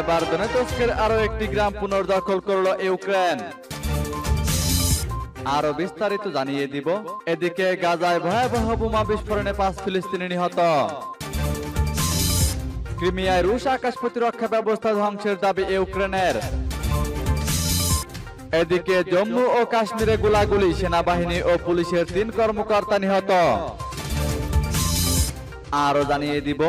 এবার দনেতস্কের আরও একটি গ্রাম পুনর্দখল করল ইউক্রেন। আরও বিস্তারিত জানিয়ে দিব। এদিকে গাজায় ভয়াবহ বোমা বিস্ফোরণে পাঁচ ফিলিস্তিনি নিহত। ক্রিমিয়ায় রুশ আকাশ প্রতিরক্ষা ব্যবস্থা ধ্বংসের দাবি ইউক্রেনের। এদিকে জম্মু ও কাশ্মীরে গোলাগুলি, সেনাবাহিনী ও পুলিশের তিন কর্মকর্তা নিহত। আরও জানিয়ে দিব।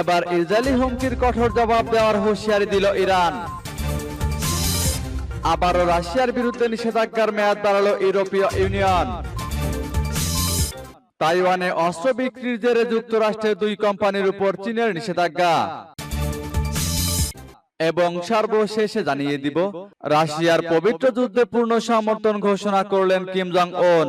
এবার ইসরায়েলি হুমকির কঠোর জবাব দেওয়ার হুঁশিয়ারি দিল ইরান। আবারও রাশিয়ার বিরুদ্ধে নিষেধাজ্ঞার মেয়াদ বাড়ালো ইউরোপীয় ইউনিয়ন। তাইওয়ানে অস্ত্র বিক্রির জেরে যুক্তরাষ্ট্রের দুই কোম্পানির উপর চীনের নিষেধাজ্ঞা। এবং সর্বশেষে জানিয়ে দিব, রাশিয়ার পবিত্র যুদ্ধে পূর্ণ সমর্থন ঘোষণা করলেন কিম জং উন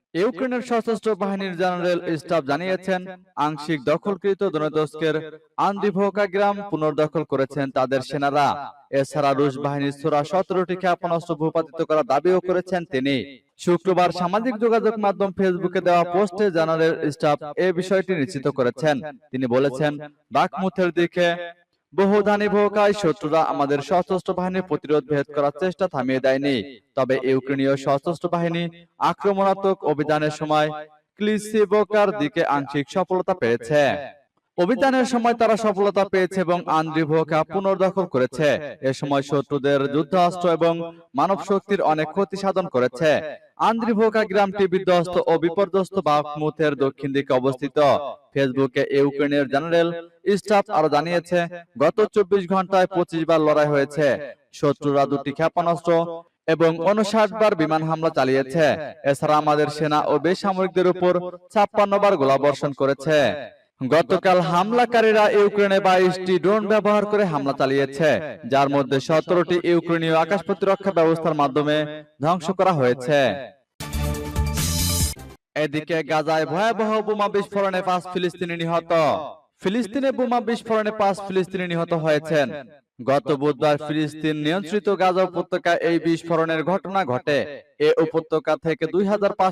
ইউক্রেনের সশস্ত্র বাহিনীর জেনারেল স্টাফ জানিয়েছেন, আংশিক দখলকৃত দনেতস্কের আন্দিভোকা গ্রাম পুনর্দখল করেছেন তাদের সেনারা। এছাড়া রুশ বাহিনীর ছোড়া সতেরোটি ক্ষেপণাস্ত্র ভূপাতিত করার দাবিও করেছেন তিনি। শুক্রবার সামাজিক যোগাযোগ মাধ্যম ফেসবুকে দেওয়া পোস্টে জেনারেল স্টাফ এ বিষয়টি নিশ্চিত করেছেন। তিনি বলেছেন, বাকমুথের দিকে বহুধানী ভোকায় শত্রুরা আমাদের সশস্ত্র বাহিনীর প্রতিরোধ ভেদ করার চেষ্টা থামিয়ে দেয়নি। তবে ইউক্রেনীয় সশস্ত্র বাহিনী আক্রমণাত্মক অভিযানের সময় ক্লিসিবোকার দিকে আংশিক সফলতা পেয়েছে। অভিযানের সময় তারা সফলতা পেয়েছে এবং আন্দ্রিভোকা পুনর্দখল করেছে। এ সময় শত্রুদের যুদ্ধাস্ত্র এবং মানব শক্তির অনেক ক্ষতি সাধন করেছে। আন্দ্রিভোকা গ্রামটি বিধ্বস্ত ও বিপর্যস্ত বাকমুথের দক্ষিণ দিকে অবস্থিত। ফেসবুকে ইউক্রেনের জেনারেল স্টাফ আরও জানিয়েছে, গত চব্বিশ ঘন্টায় পঁচিশ বার লড়াই হয়েছে। শত্রুরা দুটি ক্ষেপণাস্ত্র এবং উনষাট বার বিমান হামলা চালিয়েছে। এছাড়া আমাদের সেনা ও বেসামরিকদের উপর ছাপ্পান্ন বার গোলাবর্ষণ করেছে। গতকাল হামলাকারীরা ইউক্রেনে বাইশটি ড্রোন ব্যবহার করে হামলা চালিয়েছে, যার মধ্যে সতেরোটি ইউক্রেনীয় আকাশ প্রতিরক্ষা ব্যবস্থার মাধ্যমে ধ্বংস করা হয়েছে। এদিকে গাজায় ভয়াবহ বোমা বিস্ফোরণে পাঁচ ফিলিস্তিনি নিহত। ফিলিস্তিনে বোমা বিস্ফোরণে পাঁচ ফিলিস্তিনি নিহত হয়েছেন। গত বুধবার ফিলিস্তিন নিয়ন্ত্রিত গাজা উপত্যকায় এই বিস্ফোরণের ঘটনা ঘটে। এ উপত্যকা থেকে দুই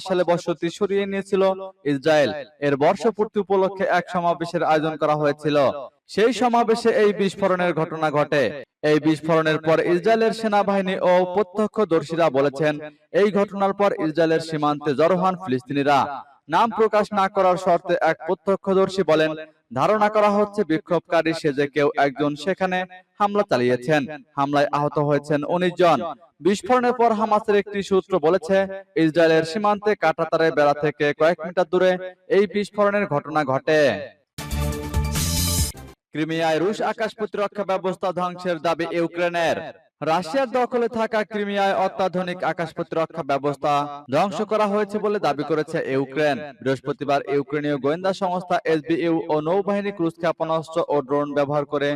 সালে বসতি সরিয়ে নিয়েছিল ইসরায়েল। এর বর্ষপূর্তি উপলক্ষে এক সমাবেশের আয়োজন করা হয়েছিল। সেই সমাবেশে এই বিস্ফোরণের ঘটনা ঘটে। এই বিস্ফোরণের পর ইসরায়েলের সেনাবাহিনী ও প্রত্যক্ষদর্শীরা বলেছেন এই ঘটনার পর ইসরায়েলের সীমান্তে জড়ো হন ফিলিস্তিনিরা। নাম প্রকাশ না করার শর্তে এক প্রত্যক্ষদর্শী বলেন ধারণা করা হচ্ছে বিক্ষোভকারী সেজে কেউ একজন সেখানে হামলা চালিয়েছেন। হামলায় আহত হয়েছেন উনিশ জন। বিস্ফোরণের পর হামাসের একটি সূত্র বলেছে ইসরায়েলের সীমান্তে কাটাতারে বেড়া থেকে কয়েক মিটার দূরে এই বিস্ফোরণের ঘটনা ঘটে। ক্রিমিয়ায় রুশ আকাশ প্রতিরক্ষা ব্যবস্থা ধ্বংসের দাবি ইউক্রেনের। রাশিয়ার দখলে থাকা ক্রিমিয়ায় অত্যাধুনিক আকাশ প্রতিরক্ষা ব্যবস্থা ধ্বংস করা হয়েছে বলে দাবি করেছে ইউক্রেন। বৃহস্পতিবার ইউক্রেনীয় গোয়েন্দা সংস্থা এসবিইউ ও নৌবাহিনী ক্রুজ ক্ষেপণাস্ত্র ও ড্রোন ব্যবহার করে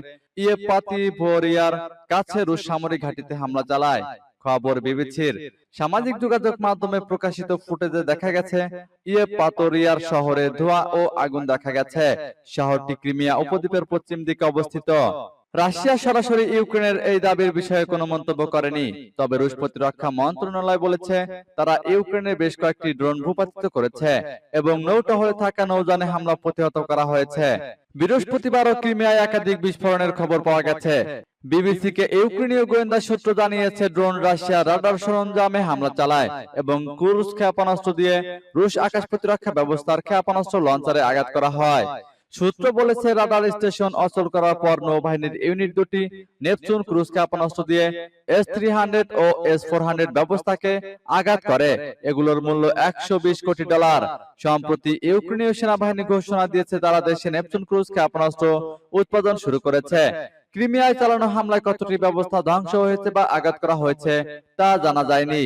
ইয়েপাতি ভোরিয়ার কাছে রুশ সামরিক ঘাঁটিতে হামলা চালায়। খবর বিবিসির। সামাজিক যোগাযোগ মাধ্যমে প্রকাশিত ফুটেজে দেখা গেছে ইয়ে পাতরিয়ার শহরে ধোঁয়া ও আগুন দেখা গেছে। শহরটি ক্রিমিয়া উপদ্বীপের পশ্চিম দিকে অবস্থিত। রাশিয়া সরাসরি ইউক্রেনের এই দাবির বিষয়ে কোনো মন্তব্য করেনি। তবে রুশ প্রতিরক্ষা মন্ত্রণালয় বলেছে, তারা ইউক্রেনের বেশ কয়েকটি ড্রোন ভূপাতিত করেছে এবং নৌটহলে থাকা নৌযানে হামলা প্রতিহত করা হয়েছে। বৃহস্পতিবারও ক্রিমিয়ায় একাধিক বিস্ফোরণের খবর পাওয়া গেছে। বিবিসিকে ইউক্রেনীয় গোয়েন্দা সূত্র জানিয়েছে, ড্রোন রাশিয়া রাডার সরঞ্জামে হামলা চালায় এবং ক্রুজ ক্ষেপণাস্ত্র দিয়ে রুশ আকাশ প্রতিরক্ষা ব্যবস্থার ক্ষেপণাস্ত্র লঞ্চারে আঘাত করা হয়। সূত্র বলেছে, রাডার স্টেশন অচল করার পর নৌবাহিনীর ইউনিট দুটি নেপচুন ক্রুজ ক্ষেপণাস্ত্র দিয়ে এস থ্রি হান্ড্রেড ও এস ফোর হান্ড্রেড ব্যবস্থাকে আঘাত করে। এগুলোর মূল্য একশো বিশ কোটি ডলার। সম্প্রতি ইউক্রেনীয় সেনাবাহিনী ঘোষণা দিয়েছে, তারা দেশে নেপচুন ক্রুজ ক্ষেপণাস্ত্র উৎপাদন শুরু করেছে। ক্রিমিয়ায় চালানো হামলায় কতটি ব্যবস্থা ধ্বংস হয়েছে বা আঘাত করা হয়েছে তা জানা যায়নি।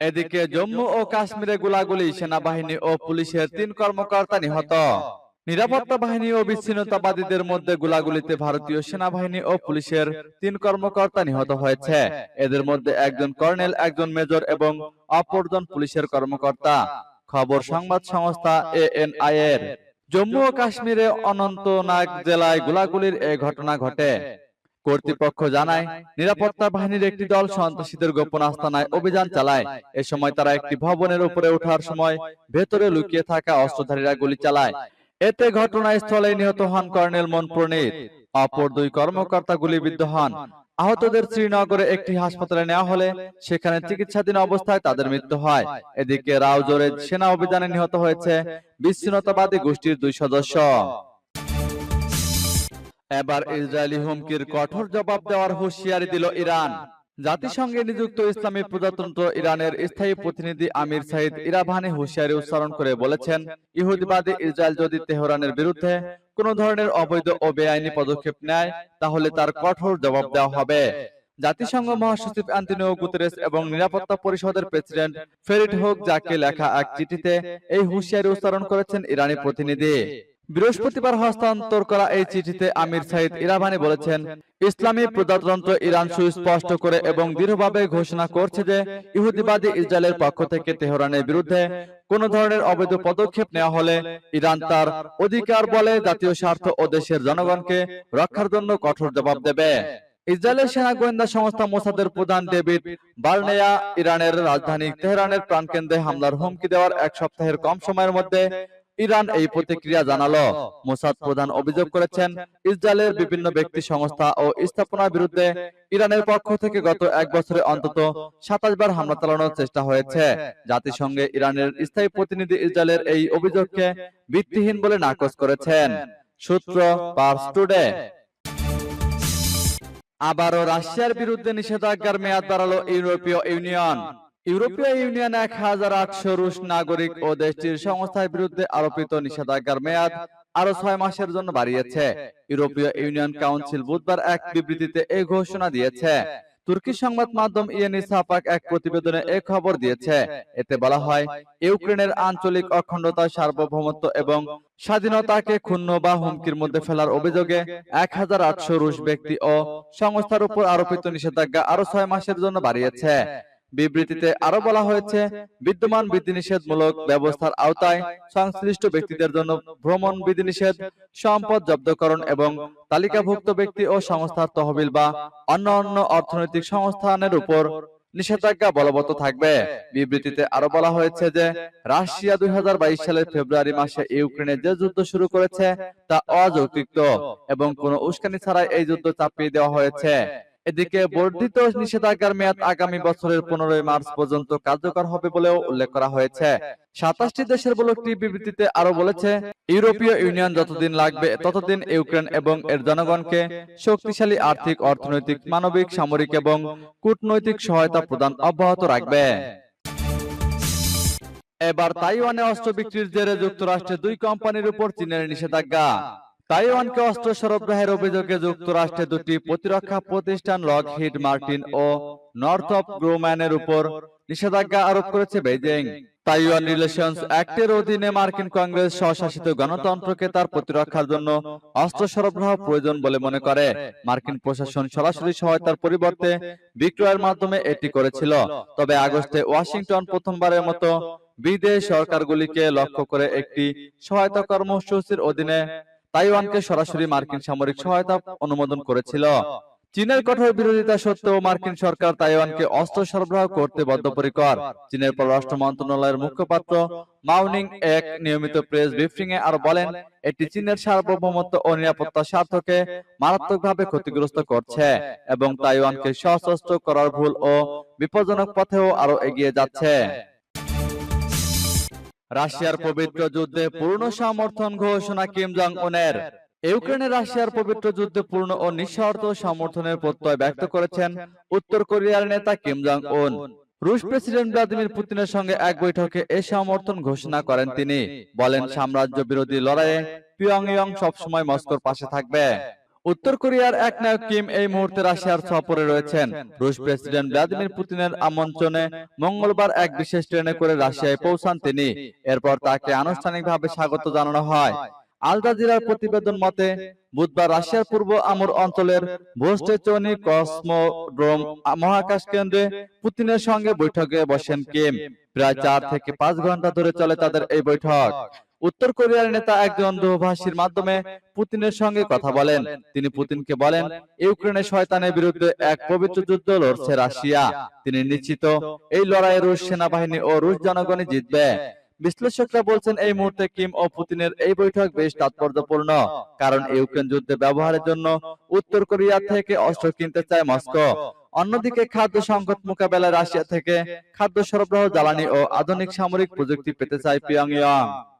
এদিকে জম্মু ও কাশ্মীরে গোলাগুলি সেনাবাহিনী ও পুলিশের তিন কর্মকর্তা নিহত। নিরাপত্তা বাহিনী ও বিচ্ছিন্নতাবাদীদের মধ্যে গোলাগুলিতে ভারতীয় সেনাবাহিনী ও পুলিশের তিন কর্মকর্তা নিহত হয়েছে। এদের মধ্যে একজন কর্নেল একজন মেজর এবং অপরজন পুলিশের কর্মকর্তা। খবর সংবাদ সংস্থা এএনআই এর জম্মু ও কাশ্মীরে অনন্তনাগ জেলায় গোলাগুলির এ ঘটনা ঘটে। কর্তৃপক্ষ জানায় নিরাপত্তা বাহিনীর একটি দল সন্ত্রাসীদের গোপন আস্তানায় অভিযান চালায়। এ সময় তারা একটি ভবনের উপরে ওঠার সময় ভেতরে লুকিয়ে থাকা অস্ত্রধারীরা গুলি চালায়। এতে ঘটনাস্থলে নিহত হন কর্নেল মন প্রণীত অপর দুই কর্মকর্তা গুলিবিদ্ধ হন। আহতদের শ্রীনগরে একটি হাসপাতালে নেওয়া হলে সেখানে চিকিৎসাধীন অবস্থায় তাদের মৃত্যু হয়। এদিকে রাউজোরে সেনা অভিযানে নিহত হয়েছে বিচ্ছিন্নতাবাদী গোষ্ঠীর দুই সদস্য। এবার ইসরায়েলি হুমকির কঠোর জবাব দেওয়ার হুঁশিয়ারি দিল ইরান। জাতিসংঘে নিযুক্ত ইসলামী প্রজাতন্ত্র ইরানের স্থায়ী প্রতিনিধি আমির সাইদ ইরাভানি হুঁশিয়ারি উচ্চারণ করে বলেছেন ইহুদিবাদী ইসরায়েল যদি তেহরানের বিরুদ্ধে কোন ধরনের অবৈধ ও বেআইনি পদক্ষেপ নেয় তাহলে তার কঠোর জবাব দেওয়া হবে। জাতিসংঘ মহাসচিব অ্যান্টনিও গুতেরেস এবং নিরাপত্তা পরিষদের প্রেসিডেন্ট ফেরিড হোক যাকে লেখা এক চিঠিতে এই হুঁশিয়ারি উচ্চারণ করেছেন ইরানি প্রতিনিধি বৃহস্পতিবার হস্তান্তর করা এই চিঠিতে আমির সাইদ ইরাভানি বলেছেন, ইসলামী প্রজাতন্ত্র ইরান সুস্পষ্ট করে এবং দৃঢ়ভাবে ঘোষণা করছে যে ইহুদিবাদী ইসরায়েলের পক্ষ থেকে তেহরানের বিরুদ্ধে কোন ধরনের অবৈধ পদক্ষেপ নেওয়া হলে ইরান তার অধিকার বলে জাতীয় স্বার্থ ও দেশের জনগণকে রক্ষার জন্য কঠোর জবাব দেবে। ইসরায়েলের সেনা গোয়েন্দা সংস্থা মোসাদের প্রধান ডেভিড বার্নেয়া ইরানের রাজধানী তেহরানের প্রাণকেন্দ্রে হামলার হুমকি দেওয়ার এক সপ্তাহের কম সময়ের মধ্যে ইরান এই প্রতিক্রিয়া জানালো। মোসাদ প্রধান অভিযোগ করেছেন ইসরায়েলের বিভিন্ন ব্যক্তি সংস্থা ও স্থাপনার বিরুদ্ধে ইরানের পক্ষ থেকে গত এক বছরে অন্তত সাতাশ বার হামলা চালানোর চেষ্টা হয়েছে। জাতিসংঘে ইরানের স্থায়ী প্রতিনিধি ইসরায়েলের এই অভিযোগকে ভিত্তিহীন বলে নাকচ করেছেন। সূত্র পার্স টুডে। আবারও রাশিয়ার বিরুদ্ধে নিষেধাজ্ঞার মেয়াদ বাড়ালো ইউরোপীয় ইউনিয়ন। ইউরোপীয় ইউনিয়ন এক হাজার আটশো রুশ নাগরিক ও দেশটির সংস্থার বিরুদ্ধে আরোপিত নিষেধাজ্ঞার মেয়াদ আরও ছয় মাসের জন্য বাড়িয়েছে। ইউরোপীয় ইউনিয়ন কাউন্সিল বুধবার এক বিবৃতিতে এই ঘোষণা দিয়েছে। তুর্কি সংবাদ মাধ্যম ইয়েনি সাপাক এক প্রতিবেদনে এ খবর দিয়েছে। এতে বলা হয়, ইউক্রেনের আঞ্চলিক অখণ্ডতা, সার্বভৌমত্ব এবং স্বাধীনতাকে ক্ষুণ্ণ বা হুমকির মধ্যে ফেলার অভিযোগে এক হাজার আটশো রুশ ব্যক্তি ও সংস্থার উপর আরোপিত নিষেধাজ্ঞা আরও ছয় মাসের জন্য বাড়িয়েছে। বিবৃতিতে আরও বলা হয়েছে বিদ্যমান বিধিনিষেধমূলক ব্যবস্থার আওতায় সংশ্লিষ্ট ব্যক্তিদের জন্য ভ্রমণ বিধিনিষেধ সম্পদ জব্দকরণ এবং তালিকাভুক্ত ব্যক্তি ও সংস্থার তহবিল বা অন্য অন্য অর্থনৈতিক সংস্থানের উপর নিষেধাজ্ঞা বলবৎ থাকবে। বিবৃতিতে আরও বলা হয়েছে যে রাশিয়া দুই হাজার বাইশ সালের ফেব্রুয়ারি মাসে ইউক্রেনে যে যুদ্ধ শুরু করেছে তা অযৌক্তিক। এবং কোনো উস্কানি ছাড়াই এই যুদ্ধ চাপিয়ে দেওয়া হয়েছে। এদিকে বর্ধিত নিষেধাজ্ঞার মেয়াদ আগামী বছরের পনেরোই মার্চ পর্যন্ত কার্যকর হবে বলেও উল্লেখ করা হয়েছে। সাতাশটি দেশের ব্লকটি বিবৃতিতে আরও বলেছে ইউরোপীয় ইউনিয়ন যতদিন লাগবে ততদিন ইউক্রেন এবং এর জনগণকে শক্তিশালী আর্থিক অর্থনৈতিক মানবিক সামরিক এবং কূটনৈতিক সহায়তা প্রদান অব্যাহত রাখবে। এবার তাইওয়ানে অস্ত্র বিক্রির জেরে যুক্তরাষ্ট্রের দুই কোম্পানির উপর চীনের নিষেধাজ্ঞা। তাইওয়ানকে অস্ত্র সরবরাহের অভিযোগে যুক্তরাষ্ট্রের দুটি প্রতিরক্ষা প্রতিষ্ঠান লকহিড মার্টিন ও নর্থপ গ্রোম্যানের উপর নিষেধাজ্ঞা আরোপ করেছে বেইজিং তাইওয়ান রিলেশনস অ্যাক্টের অধীনে মার্কিন কংগ্রেস স্বশাসিত গণতন্ত্রকে তার প্রতিরক্ষার জন্য অস্ত্র সরবরাহ প্রয়োজন বলে মনে করে। মার্কিন প্রশাসন সরাসরি সহায়তার পরিবর্তে বিক্রয়ের মাধ্যমে এটি করেছিল। তবে আগস্টে ওয়াশিংটন প্রথমবারের মতো বিদেশ সরকারগুলিকে লক্ষ্য করে একটি সহায়তা কর্মসূচির অধীনে তাইওয়ানকে সরাসরি মার্কিন সামরিক সহায়তা অনুমোদন করেছিল। চীনের কঠোর বিরোধিতা সত্ত্বেও মার্কিন সরকার তাইওয়ানকে অস্ত্র সরবরাহ করতে বদ্ধপরিকর চীনের পররাষ্ট্র মন্ত্রণালয়ের মুখপাত্র মাউনিং এক নিয়মিত প্রেস ব্রিফিং এ আরও বলেন এটি চীনের সার্বভৌমত্ব ও নিরাপত্তা স্বার্থকে মারাত্মকভাবে ক্ষতিগ্রস্ত করছে এবং তাইওয়ানকে সশস্ত্র করার ভুল ও বিপজ্জনক পথেও আরও এগিয়ে যাচ্ছে। রাশিয়ার পবিত্র যুদ্ধে পূর্ণ সমর্থন ঘোষণা কিম জং উনের ইউক্রেনে রাশিয়ার পবিত্র যুদ্ধে পূর্ণ ও নিঃশর্ত সমর্থনের প্রত্যয় ব্যক্ত করেছেন উত্তর কোরিয়ার নেতা কিম জং উন রুশ প্রেসিডেন্ট ভ্লাদিমির পুতিনের সঙ্গে এক বৈঠকে এ সমর্থন ঘোষণা করেন তিনি। বলেন সাম্রাজ্য বিরোধী লড়াইয়ে পিয়ংইয়ং সবসময় মস্কোর পাশে থাকবে। উত্তর কোরিয়ার এক নায়ক কিম এই মুহূর্তে রাশিয়ার সফরে রয়েছেন। রুশ প্রেসিডেন্ট ভ্লাদিমির পুতিনের আমন্ত্রণে মঙ্গলবার এক বিশেষ ট্রেনে করে রাশিয়ায় পৌঁছান তিনি। এরপর তাকে আনুষ্ঠানিকভাবে স্বাগত জানানো হয়। আল জাজিরার প্রতিবেদন মতে, বুধবার রাশিয়ার পূর্ব আমর অঞ্চলের ভোস্টেচনি কসমোড্রোম মহাকাশ কেন্দ্রে পুতিনের সঙ্গে বৈঠকে বসেন কিম। প্রায় চার থেকে পাঁচ ঘণ্টা ধরে চলে তাদের এই বৈঠক। উত্তর কোরিয়ার নেতা একজন দূরভাষীর মাধ্যমে পুতিনের সঙ্গে কথা বলেন। তিনি পুতিনকে বলেন ইউক্রেনের শয়তানের বিরুদ্ধে এক পবিত্র যুদ্ধ লড়ছে রাশিয়া। তিনি নিশ্চিত এই লড়াইয়ে রুশ সেনাবাহিনী ও রুশ জনগণই জিতবে। বিশ্লেষকরা বলছেন এই মুহূর্তে কিম ও পুতিনের এই বৈঠক বেশ তাৎপর্যপূর্ণ। কারণ ইউক্রেন যুদ্ধে ব্যবহারের জন্য উত্তর কোরিয়া থেকে অস্ত্র কিনতে চায় মস্কো। অন্যদিকে খাদ্য সংকট মোকাবেলায় রাশিয়া থেকে খাদ্য সরবরাহ জ্বালানি ও আধুনিক সামরিক প্রযুক্তি পেতে চায় পিয়ংইয়ং